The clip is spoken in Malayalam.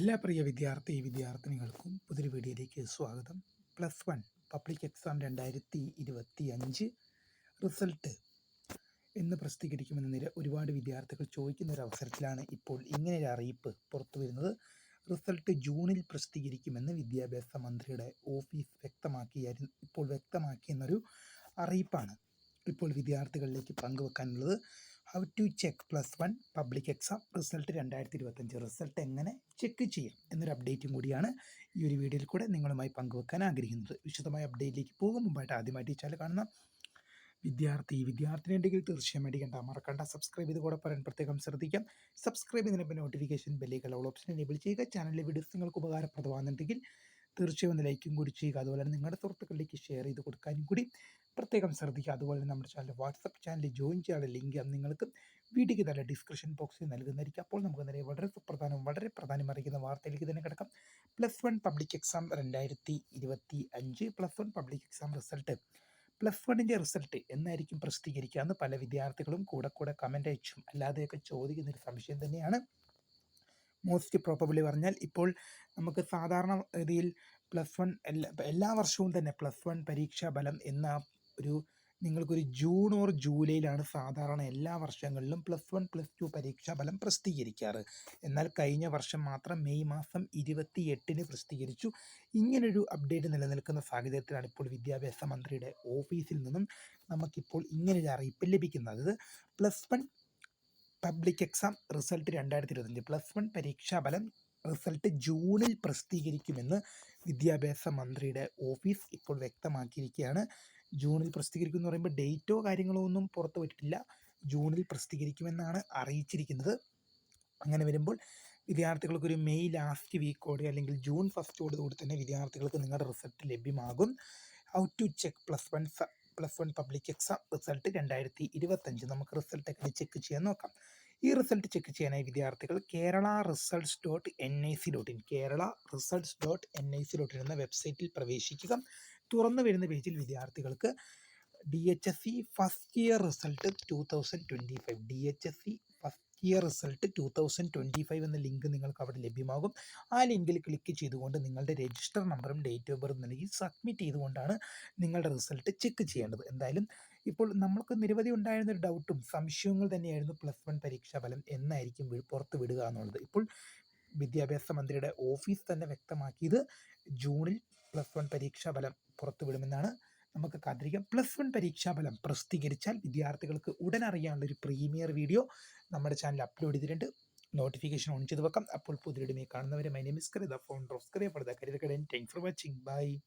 എല്ലാ പ്രിയ വിദ്യാർത്ഥി വിദ്യാർത്ഥിനികൾക്കും പുതിയ വീഡിയോയിലേക്ക് സ്വാഗതം. പ്ലസ് വൺ പബ്ലിക് എക്സാം രണ്ടായിരത്തി ഇരുപത്തി അഞ്ച് റിസൾട്ട് എന്ന് പ്രസിദ്ധീകരിക്കുമെന്ന നില ഒരുപാട് വിദ്യാർത്ഥികൾ ചോദിക്കുന്ന ഒരു അവസരത്തിലാണ് ഇപ്പോൾ ഇങ്ങനെ ഒരു അറിയിപ്പ് പുറത്തു വരുന്നത്. റിസൾട്ട് ജൂണിൽ പ്രസിദ്ധീകരിക്കുമെന്ന് വിദ്യാഭ്യാസ മന്ത്രിയുടെ ഓഫീസ് വ്യക്തമാക്കിയായിരുന്നു ഇപ്പോൾ വ്യക്തമാക്കിയെന്നൊരു അറിയിപ്പാണ് ഇപ്പോൾ വിദ്യാർത്ഥികളിലേക്ക് പങ്കുവെക്കാനുള്ളത്. How to check plus one public exam result രണ്ടായിരത്തി ഇരുപത്തഞ്ച് റിസൾട്ട് എങ്ങനെ ചെക്ക് ചെയ്യാം എന്നൊരു അപ്ഡേറ്റും കൂടിയാണ് ഈ ഒരു വീഡിയോയിൽ കൂടെ നിങ്ങളുമായി പങ്കുവെക്കാൻ ആഗ്രഹിക്കുന്നത്. വിശദമായ അപ്ഡേറ്റിലേക്ക് പോകും. മുമ്പായിട്ട് ആദ്യമായിട്ട് ഈ ചാനൽ കാണുന്ന വിദ്യാർത്ഥി വിദ്യാർത്ഥിനി ഉണ്ടെങ്കിൽ തീർച്ചയായും മേടിക്കേണ്ട. മറക്കണ്ട. സബ്സ്ക്രൈബ് ചെയ്ത് കൂടെ പറയാൻ പ്രത്യേകം ശ്രദ്ധിക്കാം. സബ്സ്ക്രൈബ് ചെയ്യുന്നതിന് നോട്ടിഫിക്കേഷൻ ബെല്ലുകൾ ഓൾ ഓപ്ഷൻ എനേബിൾ ചെയ്യുക. ചാനലിലെ വീഡിയോസ് നിങ്ങൾക്ക് ഉപകാരപ്രദമാകുന്നുണ്ടെങ്കിൽ തീർച്ചയായും ഒന്ന് ലൈക്കും കൂടി ചെയ്യുക. അതുപോലെ തന്നെ നിങ്ങളുടെ സുഹൃത്തുക്കളിലേക്ക് ഷെയർ ചെയ്ത് കൊടുക്കാനും കൂടി പ്രത്യേകം ശ്രദ്ധിക്കുക. അതുപോലെ നമ്മുടെ ചാനൽ വാട്സപ്പ് ചാനൽ ജോയിൻ ചെയ്യാനുള്ള ലിങ്ക് നിങ്ങൾക്ക് വീഡിയോയ്ക്ക് തന്നെ ഡിസ്ക്രിപ്ഷൻ ബോക്സിൽ നൽകുന്നതായിരിക്കും. അപ്പോൾ നമുക്ക് നേരെ വളരെ സുപ്രധാനവും വളരെ പ്രധാനം അറിയിക്കുന്ന വാർത്തയിലേക്ക് തന്നെ കിടക്കാം. പ്ലസ് വൺ പബ്ലിക് എക്സാം രണ്ടായിരത്തി ഇരുപത്തി അഞ്ച് plus one public exam result. Plus വണ്ണിന്റെ റിസൾട്ട് എന്നായിരിക്കും പ്രസിദ്ധീകരിക്കുക എന്ന് പല വിദ്യാർത്ഥികളും കൂടെ കൂടെ കമന്റ് അയച്ചും. അല്ലാതെയൊക്കെ ചോദിക്കുന്ന ഒരു സംശയം തന്നെയാണ്. മോസ്റ്റ് പ്രോബബിളി പറഞ്ഞാൽ ഇപ്പോൾ നമുക്ക് സാധാരണ രീതിയിൽ പ്ലസ് വൺ എല്ലാ എല്ലാ വർഷവും തന്നെ പ്ലസ് വൺ പരീക്ഷാ ഫലം എന്ന ഒരു നിങ്ങൾക്കൊരു ജൂൺ ഓർ ജൂലൈയിലാണ് സാധാരണ എല്ലാ വർഷങ്ങളിലും പ്ലസ് വൺ പ്ലസ് ടു പരീക്ഷാ ഫലം പ്രസിദ്ധീകരിക്കാറ്. എന്നാൽ കഴിഞ്ഞ വർഷം മാത്രം മെയ് മാസം ഇരുപത്തി എട്ടിന് പ്രസിദ്ധീകരിച്ചു. ഇങ്ങനൊരു അപ്ഡേറ്റ് നിലനിൽക്കുന്ന സാഹചര്യത്തിലാണ് ഇപ്പോൾ വിദ്യാഭ്യാസ മന്ത്രിയുടെ ഓഫീസിൽ നിന്നും നമുക്കിപ്പോൾ ഇങ്ങനൊരു അറിയിപ്പ് ലഭിക്കുന്നത്. Plus one public exam result രണ്ടായിരത്തി ഇരുപത്തഞ്ച് പ്ലസ് വൺ പരീക്ഷാഫലം റിസൾട്ട് ജൂണിൽ പ്രസിദ്ധീകരിക്കുമെന്ന് വിദ്യാഭ്യാസ മന്ത്രിയുടെ ഓഫീസ് ഇപ്പോൾ വ്യക്തമാക്കിയിരിക്കുകയാണ്. ജൂണിൽ പ്രസിദ്ധീകരിക്കും എന്ന് പറയുമ്പോൾ ഡേറ്റോ കാര്യങ്ങളോ ഒന്നും പുറത്ത് വിട്ടിട്ടില്ല ജൂണിൽ പ്രസിദ്ധീകരിക്കുമെന്നാണ് അറിയിച്ചിരിക്കുന്നത്. അങ്ങനെ വരുമ്പോൾ വിദ്യാർത്ഥികൾക്ക് ഒരു മെയ് ലാസ്റ്റ് വീക്കോടെ അല്ലെങ്കിൽ ജൂൺ ഫസ്റ്റോട് കൂടി തന്നെ വിദ്യാർത്ഥികൾക്ക് നിങ്ങളുടെ റിസൾട്ട് ലഭ്യമാകും. How to check plus one plus one public exam result രണ്ടായിരത്തി ഇരുപത്തഞ്ച് നമുക്ക് റിസൾട്ട് എങ്ങനെ ചെക്ക് ചെയ്യാൻ നോക്കാം. ഈ റിസൾട്ട് ചെക്ക് ചെയ്യാനായി വിദ്യാർത്ഥികൾ Kerala results dot N I C dot in Kerala results dot N I C dot in എന്ന വെബ്സൈറ്റിൽ പ്രവേശിക്കുക. തുറന്നു വരുന്ന പേജിൽ വിദ്യാർത്ഥികൾക്ക് D H S C first year result two thousand twenty five D H S C first year result two thousand twenty five എന്ന ലിങ്ക് നിങ്ങൾക്ക് അവിടെ ലഭ്യമാകും. ആ ലിങ്കിൽ ക്ലിക്ക് ചെയ്തുകൊണ്ട് നിങ്ങളുടെ രജിസ്റ്റർ നമ്പറും ഡേറ്റ് ഓഫ് ബർത്ത് നൽകി സബ്മിറ്റ് ചെയ്തുകൊണ്ടാണ് നിങ്ങളുടെ റിസൾട്ട് ചെക്ക് ചെയ്യേണ്ടത്. എന്തായാലും ഇപ്പോൾ നമ്മൾക്ക് നിരവധി ഉണ്ടായിരുന്ന ഒരു ഡൗട്ടും സംശയങ്ങൾ തന്നെയായിരുന്നു പ്ലസ് വൺ പരീക്ഷാ ഫലം എന്നായിരിക്കും പുറത്ത് വിടുക എന്നുള്ളത്. ഇപ്പോൾ വിദ്യാഭ്യാസ മന്ത്രിയുടെ ഓഫീസ് തന്നെ വ്യക്തമാക്കിയത് ജൂണിൽ പ്ലസ് വൺ പരീക്ഷാ ഫലം പുറത്തുവിടുമെന്നാണ് നമുക്ക് കാത്തിരിക്കാം. പ്ലസ് വൺ പരീക്ഷാഫലം പ്രസിദ്ധീകരിച്ചാൽ വിദ്യാർത്ഥികൾക്ക് ഉടൻ അറിയാനുള്ള ഒരു പ്രീമിയർ വീഡിയോ നമ്മുടെ ചാനൽ അപ്ലോഡ് ചെയ്തിട്ടുണ്ട്. നോട്ടിഫിക്കേഷൻ ഓൺ ചെയ്ത് വെക്കാം. അപ്പോൾ പുതിയ കാണുന്നവരെ my name is the phone of career for the career thanks for watching bye